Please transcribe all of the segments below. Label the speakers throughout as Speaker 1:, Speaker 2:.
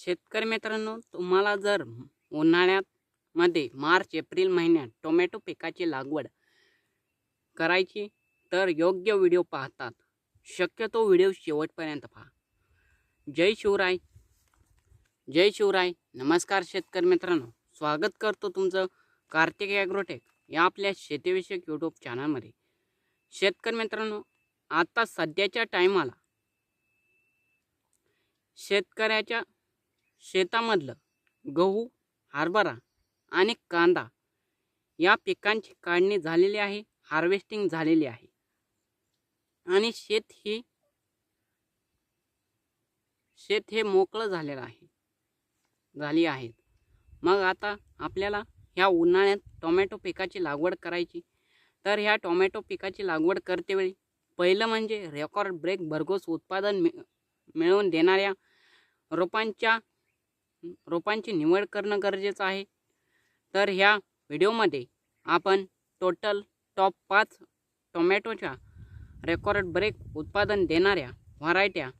Speaker 1: शेतकरी मित्रांनो तुम्हाला जर उन्हाळ्यात मध्ये मार्च एप्रिल महिन्यात टोमॅटो पिकाची लागवड करायची तर योग्य व्हिडिओ पाहतात. शक्यतो व्हिडिओ शेवटपर्यंत पहा. जय शिवराय. जय शिवराय. नमस्कार शेतकरी मित्रांनो. स्वागत करतो तुमचं कार्तिक ॲग्रोटेक या आपल्या शेतीविषयक यूट्यूब चॅनलमध्ये. शेतकरी मित्रांनो आता सध्याच्या टायमाला शेतकऱ्याच्या शेतामधलं गहू हरभरा आणि कांदा या पिकांची काढणी झालेली आहे हार्वेस्टिंग झालेली आहे. आणि शेत ही शेत हे मोकळं झालेलं आहे झाली आहेत मग आता आपल्याला ह्या उन्हाळ्यात टोमॅटो पिकाची लागवड करायची. तर ह्या टोमॅटो पिकाची लागवड करतेवेळी पहिलं म्हणजे रेकॉर्ड ब्रेक भरघोस उत्पादन मिळवून देणाऱ्या रोपांच्या रोपांची निवड करणं गरजेचं आहे. तर ह्या व्हिडिओमध्ये आपण टोटल टॉप पाच टोमॅटोच्या रेकॉर्ड ब्रेक उत्पादन देणाऱ्या व्हरायट्या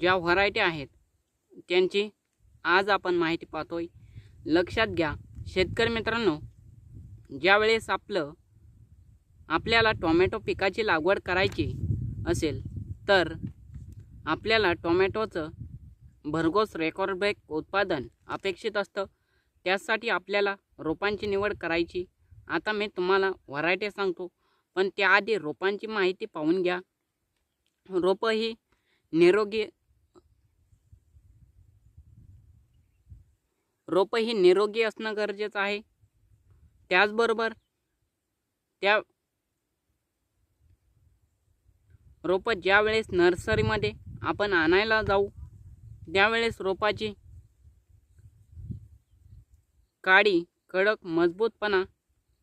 Speaker 1: ज्या व्हरायट्या आहेत त्यांची आज आपण माहिती पाहतोय. लक्षात घ्या शेतकरी मित्रांनो ज्यावेळेस आपलं आपल्याला टोमॅटो पिकाची लागवड करायची असेल तर आपल्याला टोमॅटोचं भरघोस रेकॉर्ड ब्रेक उत्पादन अपेक्षित असतं. त्यासाठी आपल्याला रोपांची निवड करायची. आता मी तुम्हाला व्हरायटी सांगतो. पण त्याआधी रोपांची माहिती पाहून घ्या. रोपं ही निरोगी रोपं ही निरोगी असणं गरजेचं आहे. त्याचबरोबर त्या रोपं ज्यावेळेस नर्सरीमध्ये आपण आणायला जाऊ त्यावेळेस रोपाची काडी कडक मजबूतपणा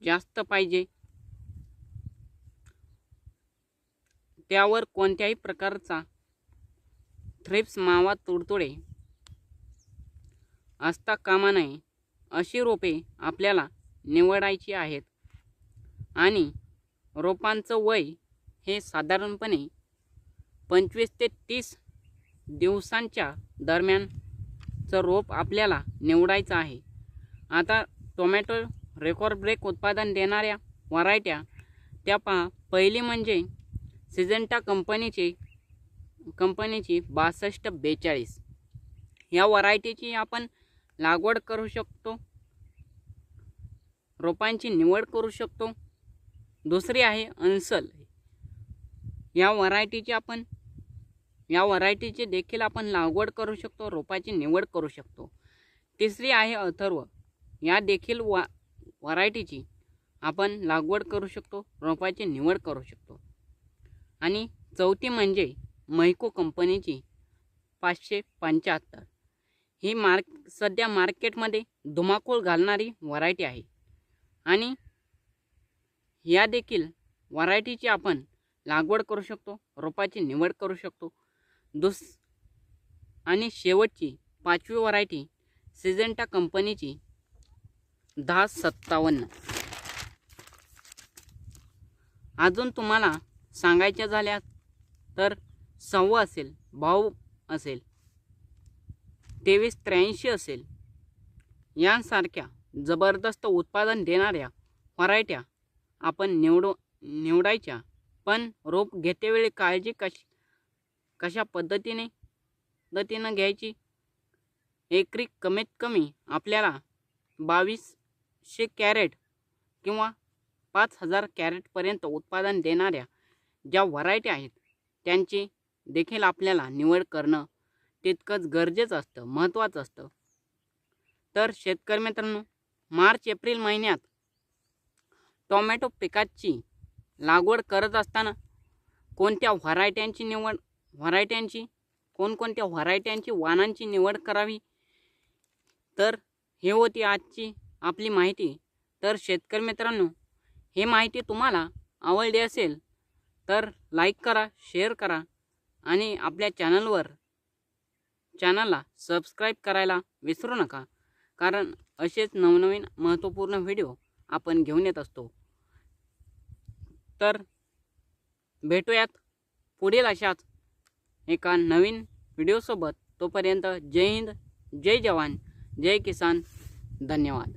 Speaker 1: जास्त पाहिजे. त्यावर कोणत्याही प्रकारचा थ्रिप्स मावा तुडतुडे असता कामा नये अशी रोपे आपल्याला निवडायची आहेत. आणि रोपांचं वय हे साधारणपणे पंचवीस ते तीस दिवसांच्या दरम्यानचं रोप आपल्याला निवडायचं आहे. आता टोमॅटो रेकॉर्ड ब्रेक उत्पादन देणाऱ्या व्हरायट्या त्या पहा. पहिली म्हणजे सिजंटा कंपनीची कंपनीची बासष्ट बेचाळीस. या व्हरायटीची आपण लागवड करू शकतो. रोपांची निवड करू शकतो. दुसरी आहे अन्सल. या व्हरायटीची आपण या व्हरायटीची देखील आपण लागवड करू शकतो रोपाची निवड करू शकतो. तिसरी आहे अथर्व. या देखील वा व्हरायटीची आपण लागवड करू शकतो रोपाची निवड करू शकतो. आणि चौथी म्हणजे मैको कंपनीची पाचशे पंच्याहत्तर. ही मार्क सध्या मार्केटमध्ये धुमाकूळ घालणारी व्हरायटी आहे. आणि या देखील व्हरायटीची आपण लागवड करू शकतो रोपाची निवड करू शकतो. दुस आणि शेवटची पाचवी व्हरायटी सिजेंटा कंपनीची दहा सत्तावन्न. अजून तुम्हाला सांगायच्या झाल्या तर सव्वा असेल भाऊ असेल तेवीस त्र्याऐंशी असेल. यांसारख्या जबरदस्त उत्पादन देणाऱ्या व्हरायट्या आपण निवडू निवडायच्या. पण रोप घेतेवेळी काळजी कशी कशा पद्धतीने? पद्धतीनं घ्यायची? एकरी कमीत कमी आपल्याला बावीसशे कॅरेट किंवा पाच हजार कॅरेटपर्यंत उत्पादन देणाऱ्या ज्या व्हरायटी आहेत त्यांची देखील आपल्याला निवड करणं तितकंच गरजेचं असतं महत्त्वाचं असतं. तर शेतकरी मित्रांनो मार्च एप्रिल महिन्यात टोमॅटो पिकाची लागवड करत असताना कोणत्या व्हरायट्यांची निवड व्हरायट्यांची कोणकोणत्या व्हरायट्यांची वाणांची निवड करावी? तर हे होती आजची आपली माहिती. तर शेतकरी मित्रांनो हे माहिती तुम्हाला आवडली असेल तर लाईक करा शेअर करा आणि आपल्या चॅनलवर चॅनलला सबस्क्राईब करायला विसरू नका. कारण असेच नवनवीन महत्त्वपूर्ण व्हिडिओ आपण घेऊन येत असतो. तर भेटूयात पुढील अशाच एका नवीन व्हिडिओसोबत तोपर्यंत जय हिंद जय जवान जय किसान. धन्यवाद.